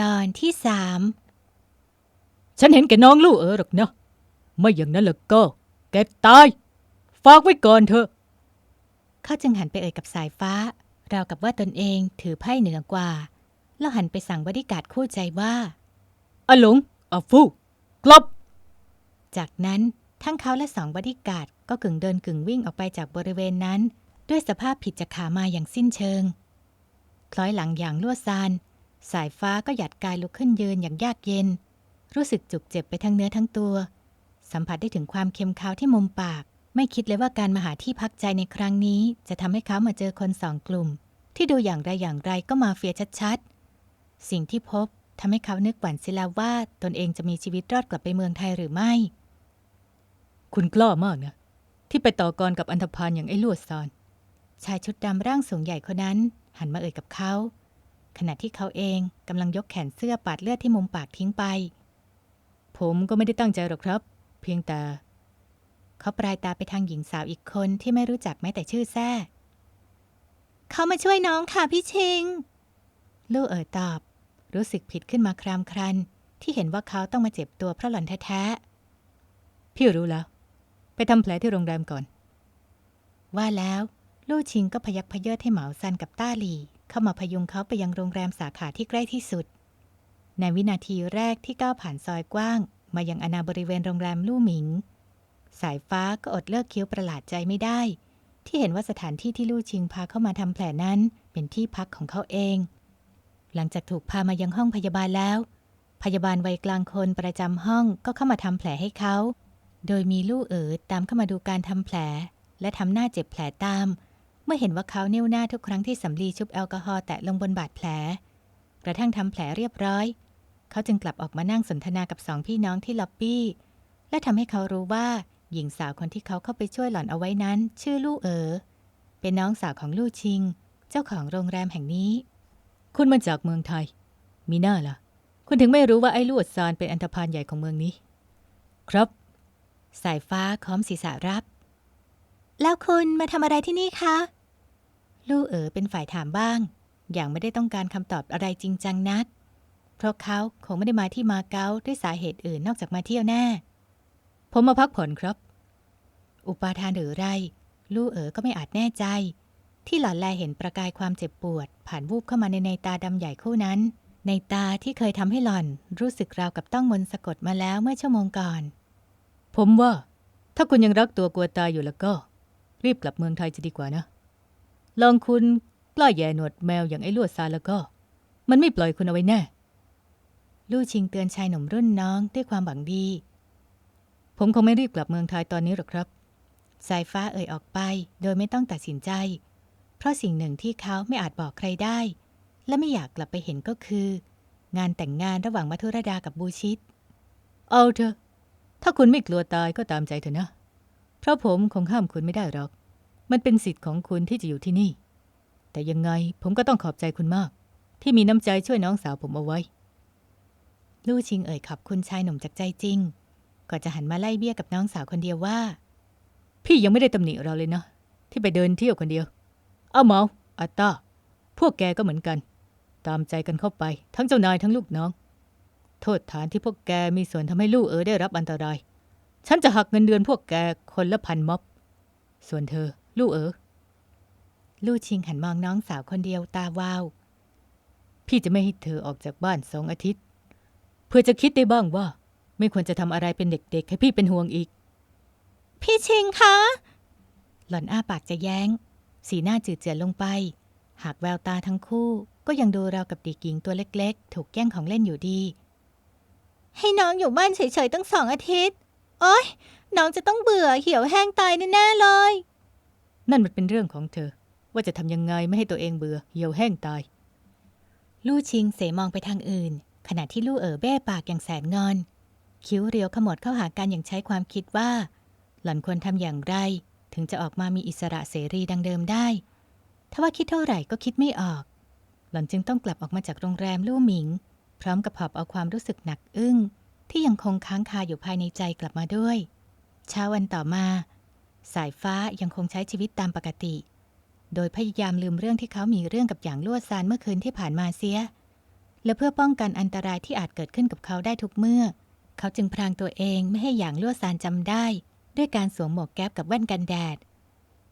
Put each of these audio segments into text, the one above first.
ตอนที่สามฉันเห็นแกน้องลูกเออหรอกนะไม่อย่างนั้นแล้วก็ แกตาย ฝากไว้ก่อนเถอะ เขาจึงหันไปเอ่ยกับสายฟ้า ราวกับว่าตนเองถือไพ่เหนือกว่า แล้วหันไปสั่งบริการดคู่ใจว่าอาหลงอาฟูกลับจากนั้นทั้งเขาและสองบอดี้การ์ดก็กึ่งเดินกึ่งวิ่งออกไปจากบริเวณนั้น ด้วยสภาพผิดจากขามาอย่างสิ้นเชิง คล้อยหลังอย่างลวดซาน สายฟ้าก็หยัดกายลุกขึ้นยืนอย่างยากเย็น รู้สึกจุกเจ็บไปทั้งเนื้อทั้งตัว สัมผัสได้ถึงความเค็มคาวที่มุมปาก ไม่คิดเลยว่าการมาหาที่พักใจในครั้งนี้ จะทำให้เขามาเจอคนสองกลุ่ม ที่ดูอย่างไรอย่างไรก็มาเฟียชัดๆ สิ่งที่พบทำให้เขานึกหวั่นเสียแล้วว่าตนเองจะมีชีวิตรอดกลับไปเมืองไทยหรือไม่ คุณกล้ามากนะที่ไปต่อกรกับอันธพาลอย่างไอ้ลวดซานชายชุดดำร่างสูงใหญ่คนนั้น หันมาเอ่ยกับเขา ขณะที่เขาเองกำลังยกแขนเสื้อปาดเลือดที่มุมปากทิ้งไป ผมก็ไม่ได้ตั้งใจหรอกครับ เพียงแต่ เขาปลายตาไปทางหญิงสาวอีกคนที่ไม่รู้จักแม้แต่ชื่อแท้เขามาช่วยน้องค่ะพี่ชิง ลูกเอ๋ยตอบ รู้สึกผิดขึ้นมาครามครัน ที่เห็นว่าเขาต้องมาเจ็บตัวเพราะหล่อนแท้ๆ พี่รู้แล้ว ไปทำแผลที่โรงแรมก่อน ว่าแล้ว ลู่ชิงก็พยักพเยิดให้เหมาซันกับต้าหลี่ เข้ามาพยุงเขาไปยังโรงแรมสาขาที่ใกล้ที่สุด ในวินาทีแรกที่ก้าวผ่านซอยกว้าง มายังอนาบริเวณโรงแรมลู่หมิง สายฟ้าก็อดเลิกคิ้วประหลาดใจไม่ได้ ที่เห็นว่าสถานที่ที่ลู่ชิงพาเข้ามาทำแผลนั้นเป็นที่พักของเขาเอง หลังจากถูกพามายังห้องพยาบาลแล้ว พยาบาลวัยกลางคนประจำห้องก็เข้ามาทำแผลให้เขา โดยมีลู่เอ๋อตามเข้ามาดูการทำแผล และทำหน้าเจ็บแผลตาม เมื่อเห็นว่าเขาเนิ้วหน้าทุกครั้งที่สำลีชุบแอลกอฮอล์แตะลงบนบาดแผล กระทั่งทำแผลเรียบร้อย เขาจึงกลับออกมานั่งสนทนากับสองพี่น้องที่ล็อบบี้ และทำให้เขารู้ว่าหญิงสาวคนที่เขาเข้าไปช่วยหล่อนเอาไว้นั้น ชื่อลู่เอ๋อเป็นน้องสาวของลู่ชิง เจ้าของโรงแรมแห่งนี้ คุณมาจากเมืองไทย มีหน้าล่ะ คุณถึงไม่รู้ว่าไอ้ลวดซานเป็นอันธพาลใหญ่ของเมืองนี้ ครับ สายฟ้าค้อมศีรษะรับ แล้วคุณมาทำอะไรที่นี่คะ ลู่เอ๋อเป็นฝ่ายถามบ้าง อย่างไม่ได้ต้องการคำตอบอะไรจริงจังนัก เพราะเขาคงไม่ได้มาที่มาเก๊าด้วยสาเหตุอื่นนอกจากมาเที่ยวแน่ ผมมาพักผ่อนครับ อุปาทานหรือไร ลู่เอ๋อก็ไม่อาจแน่ใจ ที่หล่อนแลเห็นประกายความเจ็บปวด ผ่านวูบเข้ามาในในตาดำใหญ่คู่นั้น ในตาที่เคยทำให้หล่อน รู้สึกราวกับต้องมนต์สะกดมาแล้วเมื่อชั่วโมงก่อน ผมว่า ถ้าคุณยังรักตัวกลัวตายอยู่แล้วก็ รีบกลับเมืองไทยจะดีกว่านะ ลองคุณกล้าแย่หนวดแมวอย่างไอ้ลวดซาแล้วก็ มันไม่ปล่อยคุณเอาไว้แน่ ลู่ชิงเตือนชายหนุ่มรุ่นน้องด้วยความหวังดี ผมคงไม่รีบกลับเมืองไทยตอนนี้หรอกครับ สายฟ้าเอ่ยออกไปโดยไม่ต้องตัดสินใจ เพราะสิ่งหนึ่งที่เขาไม่อาจบอกใครได้ และไม่อยากกลับไปเห็นก็คือ งานแต่งงานระหว่างมัทุรดากับบูชิต เอาเถอะ ถ้าคุณไม่กลัวตายก็ตามใจเถอะนะ เพราะผมคงห้ามคุณไม่ได้หรอก มันเป็นสิทธิ์ของคุณที่จะอยู่ที่นี่ แต่ยังไงผมก็ต้องขอบใจคุณมาก ที่มีน้ำใจช่วยน้องสาวผมเอาไว้ ลู่ชิงเอ่ยขอบคุณชายหนุ่มจากใจจริงก่อนจะหันมาไล่เบี้ยกับน้องสาวคนเดียวว่า พี่ยังไม่ได้ตำหนิเราเลยเนาะที่ไปเดินเที่ยวคนเดียว เอาเมาอัตตาพวกแกก็เหมือนกัน ตามใจกันเข้าไป ทั้งเจ้านายทั้งลูกน้อง โทษฐานที่พวกแกมีส่วนทำให้ลูกเอ๋อได้รับอันตราย ฉันจะหักเงินเดือนพวกแกคนละพันม็อบ ส่วนเธอ ลูกเอ๋อลู่ชิงหันมองน้องสาวคนเดียวตาวาว พี่จะไม่ให้เธอออกจากบ้านสองอาทิตย์ เพื่อจะคิดได้บ้างว่า ไม่ควรจะทำอะไรเป็นเด็กๆให้พี่เป็นห่วงอีก พี่ชิงคะ หล่อนอ้าปากจะแย้ง สีหน้าจืดเจือนลงไป หากแววตาทั้งคู่ก็ยังดูราวกับเด็กหญิงตัวเล็กๆ ถูกแย่งของเล่นอยู่ดี ให้น้องอยู่บ้านเฉยๆตั้งสองอาทิตย์ โอ๊ย น้องจะต้องเบื่อเหี่ยวแห้งตายแน่ๆเลย นั่นมันเป็นเรื่องของเธอ ว่าจะทำยังไงไม่ให้ตัวเองเบื่อเหี่ยวแห้งตาย ลู่ชิงเสมองไปทางอื่น ขณะที่ลู่เอ๋อเบ้ปากอย่างแสนงอน คิ้วเรียวขมวดเข้าหากันอย่างใช้ความคิดว่า หล่อนควรทำอย่างไร ถึงจะออกมามีอิสระเสรีดังเดิมได้ทว่าคิดเท่าไหร่ก็คิดไม่ออก หล่อนจึงต้องกลับออกมาจากโรงแรมลู่หมิง พร้อมกับหอบเอาความรู้สึกหนักอึ้ง ที่ยังคงค้างคาอยู่ภายในใจกลับมาด้วย เช้าวันต่อมา สายฟ้ายังคงใช้ชีวิตตามปกติ โดยพยายามลืมเรื่องที่เขามีเรื่องกับอย่างลวดซานเมื่อคืนที่ผ่านมาเสีย และเพื่อป้องกันอันตรายที่อาจเกิดขึ้นกับเขาได้ทุกเมื่อ เขาจึงพรางตัวเองไม่ให้อย่างลวดซานจำได้ ด้วยการสวมหมวกแก๊ปกับแว่นกันแดด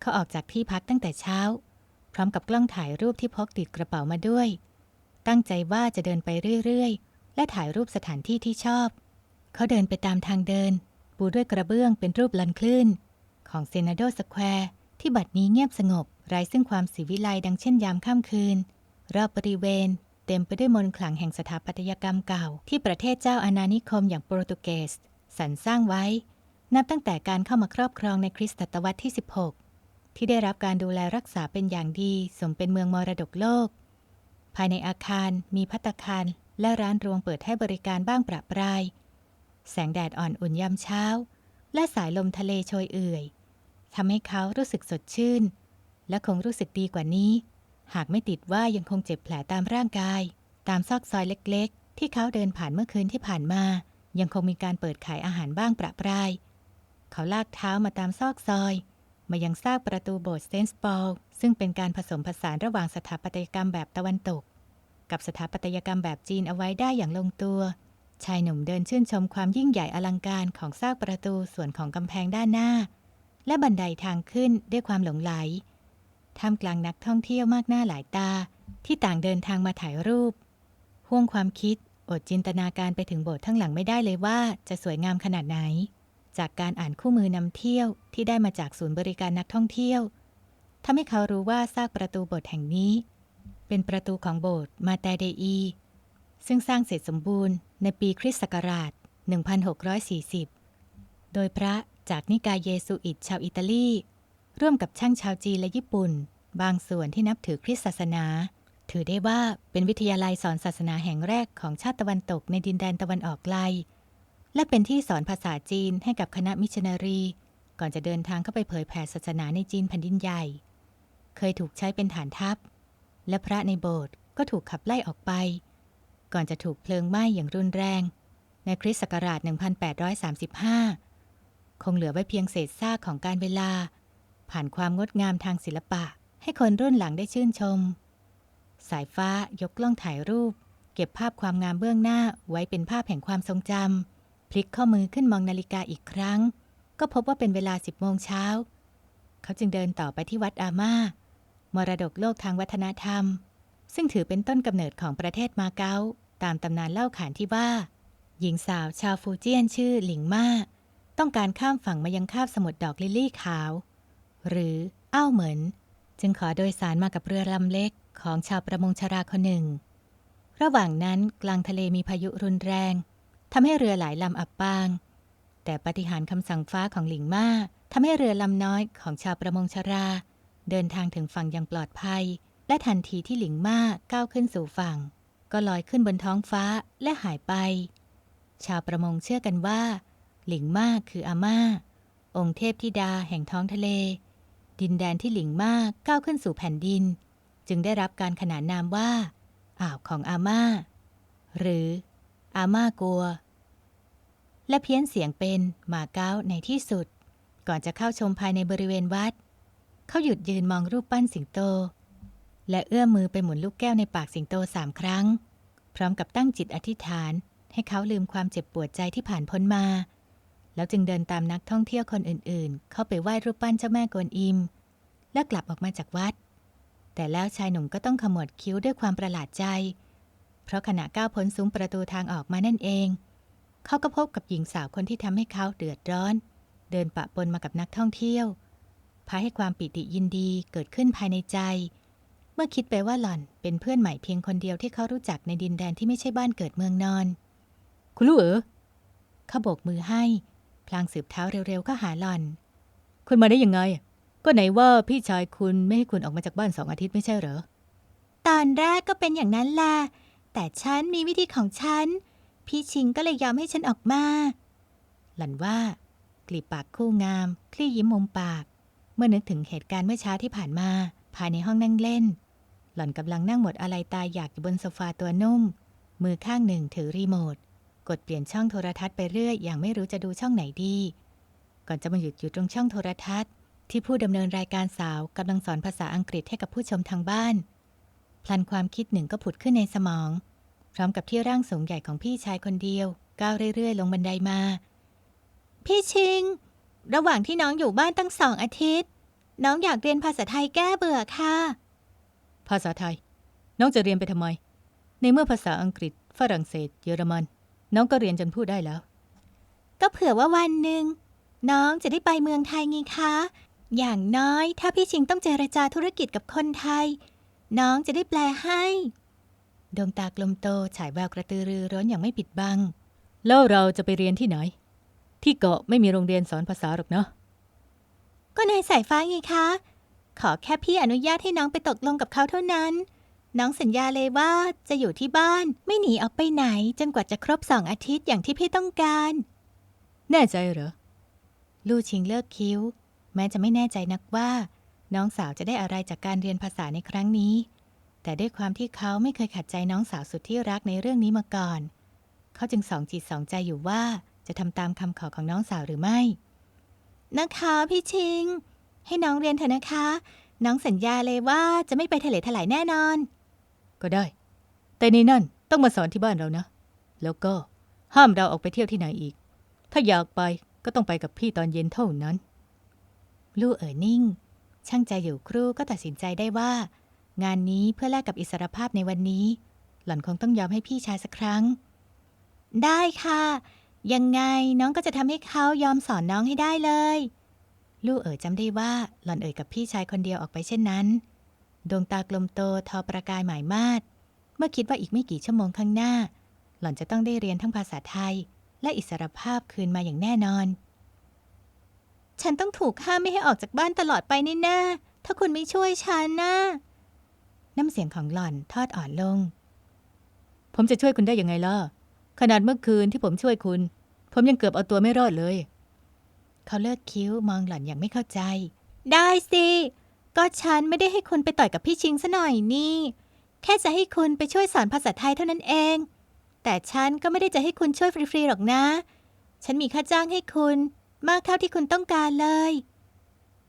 เขาออกจากที่พักตั้งแต่เช้า พร้อมกับกล้องถ่ายรูปที่พกติดกระเป๋ามาด้วย ตั้งใจว่าจะเดินไปเรื่อยๆ และถ่ายรูปสถานที่ที่ชอบ เขาเดินไปตามทางเดิน ปูด้วยกระเบื้องเป็นรูปลันคลื่น ของเซนาโดสแควร์ที่บัดนี้เงียบสงบไร้ซึ่งความสีวิไลดังเช่นยามค่ำคืน รอบบริเวณ เต็มไปด้วยมนต์ขลังแห่งสถาปัตยกรรมเก่า ที่ประเทศเจ้าอาณานิคมอย่างโปรตุเกสสรรสร้างไว้ นับตั้งแต่การเข้ามาครอบครองในคริสตศตวรรษที่ 16 ที่ได้รับการดูแลรักษาเป็นอย่างดี สมเป็นเมืองมรดกโลก ภายในอาคารมีพัตคารและร้านรวงเปิดให้บริการบ้างประปราย แสงแดดอ่อนอุ่นยามเช้า และสายลมทะเลโชยเอื่อย ทำให้เขารู้สึกสดชื่น และคงรู้สึกดีกว่านี้ หากไม่ติดว่ายังคงเจ็บแผลตามร่างกาย ตามซอกซอยเล็กๆ ที่เขาเดินผ่านเมื่อคืนที่ผ่านมา ยังคงมีการเปิดขายอาหารบ้างประปราย เขาลากเท้ามาตามซอกซอย มายังซากประตูโบสถ์เซนต์ปอลซึ่งเป็นการผสมผสานระหว่างสถาปัตยกรรมแบบตะวันตก กับสถาปัตยกรรมแบบจีนเอาไว้ได้อย่างลงตัว ชายหนุ่มเดินชื่นชมความยิ่งใหญ่อลังการของซากประตูส่วนของกำแพงด้านหน้า และบันไดทางขึ้นด้วยความหลงไหลท่ามกลางนักท่องเที่ยวมากหน้าหลายตาที่ต่างเดินทางมาถ่ายรูป ห่วงความคิดอดจินตนาการไปถึงโบสถ์ทั้งหลังไม่ได้เลยว่าจะสวยงามขนาดไหน จากการอ่านคู่มือนำเที่ยวที่ได้มาจากศูนย์บริการนักท่องเที่ยวทำให้เขารู้ว่าซากประตูโบสถ์แห่งนี้ เป็นประตูของโบสถ์มาแต่เดอี ซึ่งสร้างเสร็จสมบูรณ์ในปีคริสต์ศักราช 1640 โดยพระ จากนิกายเยซูอิตชาวอิตาลี ร่วมกับช่างชาวจีนและญี่ปุ่น บางส่วนที่นับถือคริสต์ศาสนา ถือได้ว่าเป็นวิทยาลัยสอนศาสนาแห่งแรกของชาติตะวันตกในดินแดนตะวันออกไกล และเป็นที่สอนภาษาจีนให้กับคณะมิชนนารี ก่อนจะเดินทางเข้าไปเผยแผ่ศาสนาในจีนแผ่นดินใหญ่ เคยถูกใช้เป็นฐานทัพ และพระในโบสถ์ก็ถูกขับไล่ออกไป ก่อนจะถูกเพลิงไหม้อย่างรุนแรง ในคริสต์ศักราช 1835 คงเหลือไว้เพียงเศษซากของการเวลา ผ่านความงดงามทางศิลปะ ให้คนรุ่นหลังได้ชื่นชม สายฟ้ายกกล้องถ่ายรูป เก็บภาพความงามเบื้องหน้าไว้เป็นภาพแห่งความทรงจำพลิกข้อมือขึ้นมองนาฬิกาอีกครั้ง ก็พบว่าเป็นเวลา10โมงเช้า เขาจึงเดินต่อไปที่วัดอาม่ามรดกโลกทางวัฒนธรรม ซึ่งถือเป็นต้นกำเนิดของประเทศมาเก๊าตามตำนานเล่าขานที่ว่า หญิงสาวชาวฟูเจียนชื่อหลิงมา ต้องการข้ามฝั่งมายังคาบสมุทรดอกลิลลี่ขาว หรืออ้าวเหมินจึงขอโดยสารมากับเรือลำเล็กของชาวประมงชราคนหนึ่ง ระหว่างนั้นกลางทะเลมีพายุรุนแรงทำให้เรือหลายลำอับปาง แต่ปฏิหารคำสั่งฟ้าของหลิงมาทำให้เรือลำน้อยของชาวประมงชรา เดินทางถึงฝั่งอย่างปลอดภัย และทันทีที่หลิงมาก้าวขึ้นสู่ฝั่ง ก็ลอยขึ้นบนท้องฟ้าและหายไป ชาวประมงเชื่อกันว่า หลิงมากคืออาม่า องค์เทพธิดาแห่งท้องทะเล ดินแดนที่หลิงมากก้าวขึ้นสู่แผ่นดิน จึงได้รับการขนานนามว่า อ่าวของอาม่า หรือ อาม่ากัว และเพี้ยนเสียงเป็นหมาเก้าในที่สุด ก่อนจะเข้าชมภายในบริเวณวัด เขาหยุดยืนมองรูปปั้นสิงโต และเอื้อมมือไปหมุนลูกแก้วในปากสิงโตสามครั้ง พร้อมกับตั้งจิตอธิษฐาน ให้เขาลืมความเจ็บปวดใจที่ผ่านพ้นมา แล้วจึงเดินตามนักท่องเที่ยวคนอื่นๆ เข้าไปไหว้รูปปั้นเจ้าแม่กวนอิม และกลับออกมาจากวัด แต่แล้วชายหนุ่มก็ต้องขมวดคิ้วด้วยความประหลาดใจ เพราะขณะก้าวพ้นซุ้มประตูทางออกมานั่นเอง เขาก็พบกับหญิงสาวคนที่ทำให้เขาเดือดร้อน เดินปะปนมากับนักท่องเที่ยวพาให้ความปิติยินดีเกิดขึ้นภายในใจ เมื่อคิดไปว่าหล่อนเป็นเพื่อนใหม่เพียงคนเดียวที่เขารู้จักในดินแดนที่ไม่ใช่บ้านเกิดเมืองนอน คุณลูกเอ๋อเขาโบกมือให้ ลางสืบเท้าเร็วๆก็หาหล่อน คุณมาได้ยังไง ก็ไหนว่าพี่ชายคุณไม่ให้คุณออกมาจากบ้านสองอาทิตย์ไม่ใช่เหรอ ตอนแรกก็เป็นอย่างนั้นแหละแต่ฉันมีวิธีของฉัน พี่ชิงก็เลยยอมให้ฉันออกมา หล่อนว่ากลีบปากคู่งาม คลี่ยิ้มมุมปาก เมื่อนึกถึงเหตุการณ์เมื่อเช้าที่ผ่านมา ภายในห้องนั่งเล่น หล่อนกำลังนั่งหมดอะไรตายอยากอยู่บนโซฟาตัวนุ่ม มือข้างหนึ่งถือรีโมท กดเปลี่ยนช่องโทรทัศน์ไปเรื่อยอย่างไม่รู้จะดูช่องไหนดี ก่อนจะมาหยุดอยู่ตรงช่องโทรทัศน์ ที่ผู้ดำเนินรายการสาวกำลังสอนภาษาอังกฤษให้กับผู้ชมทางบ้าน พลันความคิดหนึ่งก็ผุดขึ้นในสมอง พร้อมกับที่ร่างสูงใหญ่ของพี่ชายคนเดียว ก้าวเรื่อยๆ ลงบันไดมา พี่ชิง ระหว่างที่น้องอยู่บ้านตั้งสองอาทิตย์ น้องอยากเรียนภาษาไทยแก้เบื่อค่ะ ภาษาไทย น้องจะเรียนไปทำไม ในเมื่อภาษาอังกฤษ ฝรั่งเศส เยอรมัน น้องก็เรียนจนพูดได้แล้ว ก็เผื่อว่าวันหนึ่งน้องจะได้ไปเมืองไทยไงคะ อย่างน้อยถ้าพี่ชิงต้องเจรจาธุรกิจกับคนไทย น้องจะได้แปลให้ ดวงตากลมโตฉายแววกระตือรือร้นอย่างไม่ปิดบัง แล้วเราจะไปเรียนที่ไหน ที่เกาะไม่มีโรงเรียนสอนภาษาหรอกนะก็นายสายฟ้าไงคะ ขอแค่พี่อนุญาตให้น้องไปตกลงกับเขาเท่านั้น น้องสัญญาเลยว่าจะอยู่ที่บ้านไม่หนีออกไปไหน จนกว่าจะครบสองอาทิตย์อย่างที่พี่ต้องการ แน่ใจเหรอ ลู่ชิงเลิกคิ้ว แม้จะไม่แน่ใจนักว่า น้องสาวจะได้อะไรจากการเรียนภาษาในครั้งนี้ แต่ด้วยความที่เขาไม่เคยขัดใจน้องสาวสุดที่รักในเรื่องนี้มาก่อน เขาจึงสองจิตสองใจอยู่ว่าจะทำตามคำขอของน้องสาวหรือไม่ นะคะพี่ชิง ให้น้องเรียนเถอะนะคะ น้องสัญญาเลยว่าจะไม่ไปทะเลถลายแน่นอน ก็ได้ แต่ในนั่นต้องมาสอนที่บ้านเรานะ แล้วก็ห้ามเราออกไปเที่ยวที่ไหนอีก ถ้าอยากไปก็ต้องไปกับพี่ตอนเย็นเท่านั้น ลู่เอ๋อนิ่ง ช่างใจอยู่ครู่ก็ตัดสินใจได้ว่า งานนี้เพื่อแลกกับอิสรภาพในวันนี้ หล่อนคงต้องยอมให้พี่ชายสักครั้ง ได้ค่ะ ยังไงน้องก็จะทำให้เขายอมสอนน้องให้ได้เลย ลู่เอ๋อจำได้ว่าหล่อนเอ่ยกับพี่ชายคนเดียวออกไปเช่นนั้น ดวงตากลมโตทอประกายหมายมาดเมื่อคิดว่าอีกไม่กี่ชั่วโมงข้างหน้า หล่อนจะต้องได้เรียนทั้งภาษาไทย และอิสรภาพคืนมาอย่างแน่นอน ฉันต้องถูกห้ามไม่ให้ออกจากบ้านตลอดไปแน่ ๆ ถ้าคุณไม่ช่วยฉันนะ น้ำเสียงของหล่อนทอดอ่อนลง ผมจะช่วยคุณได้ยังไงล่ะ ขนาดเมื่อคืนที่ผมช่วยคุณ ผมยังเกือบเอาตัวไม่รอดเลย เขาเลิกคิ้วมองหล่อนอย่างไม่เข้าใจ ได้สิ ก็ฉันไม่ได้ให้คุณไปต่อยกับพี่ชิงซะหน่อยนี่ แค่จะให้คุณไปช่วยสอนภาษาไทยเท่านั้นเอง แต่ฉันก็ไม่ได้จะให้คุณช่วยฟรีๆหรอกนะ ฉันมีค่าจ้างให้คุณมากเท่าที่คุณต้องการเลย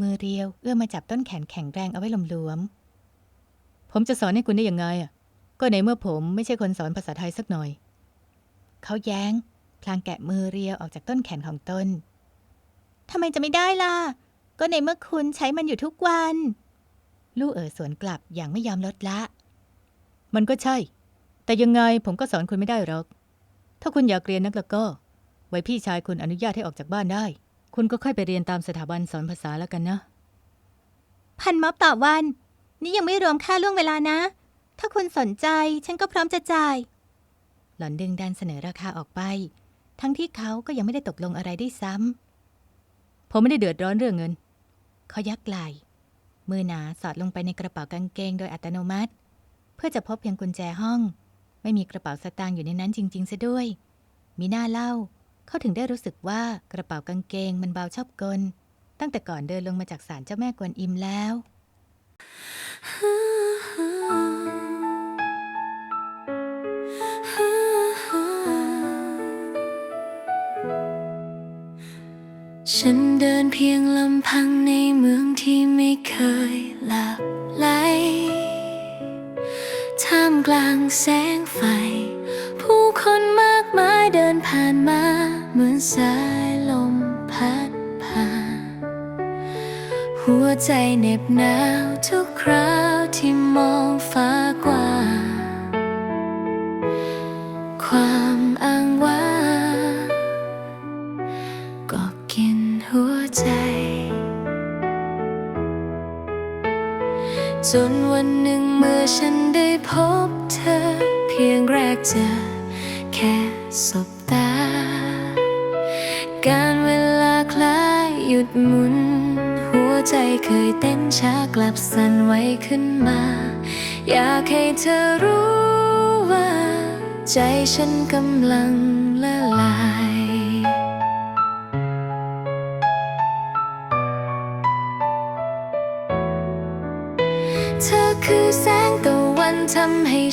มือเรียวเอื้อมมาจับต้นแขนแข็งแรงเอาไว้หลวมผมจะสอนให้คุณได้ยังไงอะ ก็ในเมื่อผมไม่ใช่คนสอนภาษาไทยสักหน่อย เขาแย้ง พลางแกะมือเรียวออกจากต้นแขนของตนทำไมจะไม่ได้ล่ะ ก็ในเมื่อคุณใช้มันอยู่ทุกวัน ลู่เอ๋อสวนกลับอย่างไม่ยอมลดละ มันก็ใช่ แต่ยังไงผมก็สอนคุณไม่ได้หรอก ถ้าคุณอยากเรียนนักแล้วก็ ไว้พี่ชายคุณอนุญาตให้ออกจากบ้านได้ คุณก็ค่อยไปเรียนตามสถาบันสอนภาษาแล้วกันนะ พันม็อบต่อวัน นี่ยังไม่รวมค่าล่วงเวลานะ ถ้าคุณสนใจฉันก็พร้อมจะจ่าย หล่อนดึงดันเสนอราคาออกไป ทั้งที่เขาก็ยังไม่ได้ตกลงอะไรได้วยซ้ำผมไม่ได้เดือดร้อนเรื่องเงิน เขายักไหลมือหนาสอดลงไปในกระเป๋ากางเกงโดยอัตโนมัติ เพื่อจะพบเพียงกุญแจห้อง ไม่มีกระเป๋าสตางค์อยู่ในนั้นจริงๆซะด้วย มีหน้าเล่า เขาถึงได้รู้สึกว่ากระเป๋ากางเกงมันเบาชอบกล ตั้งแต่ก่อนเดินลงมาจากศาลเจ้าแม่กวนอิมแล้ว ฉันเดินเพียงลำพังในเมืองที่ไม่เคยหลับไหลท่ามกลางแสงไฟ ผู้คนมากมายเดินผ่านมา เหมือนสายลมพัดผ่าน หัวใจเหน็บหนาวทุกคราวที่มองฟ้ากว้าง ฉันได้พบเธอ เพียงแรกเจอแค่สบตา การเวลาคล้ายหยุดหมุน หัวใจเคยเต้นช้ากลับสั่นไหวขึ้นมา อยากให้เธอรู้ว่า ใจฉันกำลัง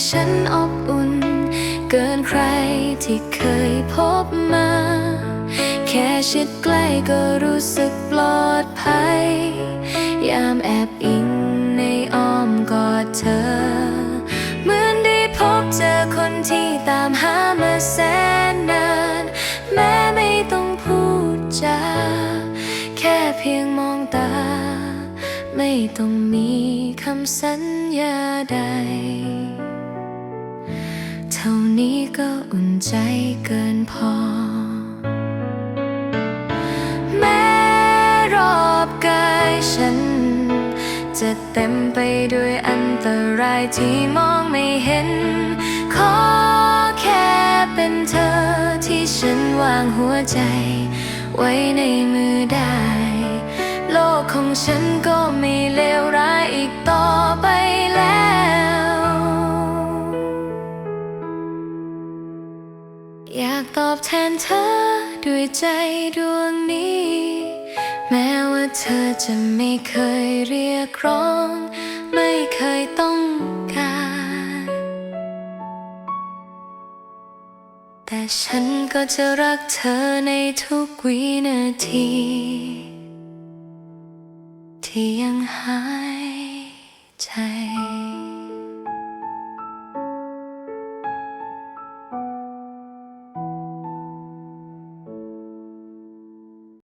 ฉันอบอุ่น เกินใครที่เคยพบมา แค่ชิดใกล้ก็รู้สึกปลอดภัย ยามแอบอิงในอ้อมกอดเธอ เหมือนได้พบเจอคนที่ตามหามาแสนนาน แม้ไม่ต้องพูดจาแค่เพียงมองตา ไม่ต้องมีคำสัญญาใด ท่านี้ก็อุ่นใจเกินพอ แม้รอบกายฉัน จะเต็มไปด้วยอันตรายที่มองไม่เห็น ขอแค่เป็นเธอที่ฉันวางหัวใจ ไว้ในมือได้ โลกของฉันก็ไม่เลวร้ายอีกต่อไปแล้ว ตอบแทนเธอด้วยใจดวงนี้ แม้ว่าเธอจะไม่เคยเรียกร้อง ไม่เคยต้องการ แต่ฉันก็จะรักเธอในทุกวินาที ที่ยังหายใจ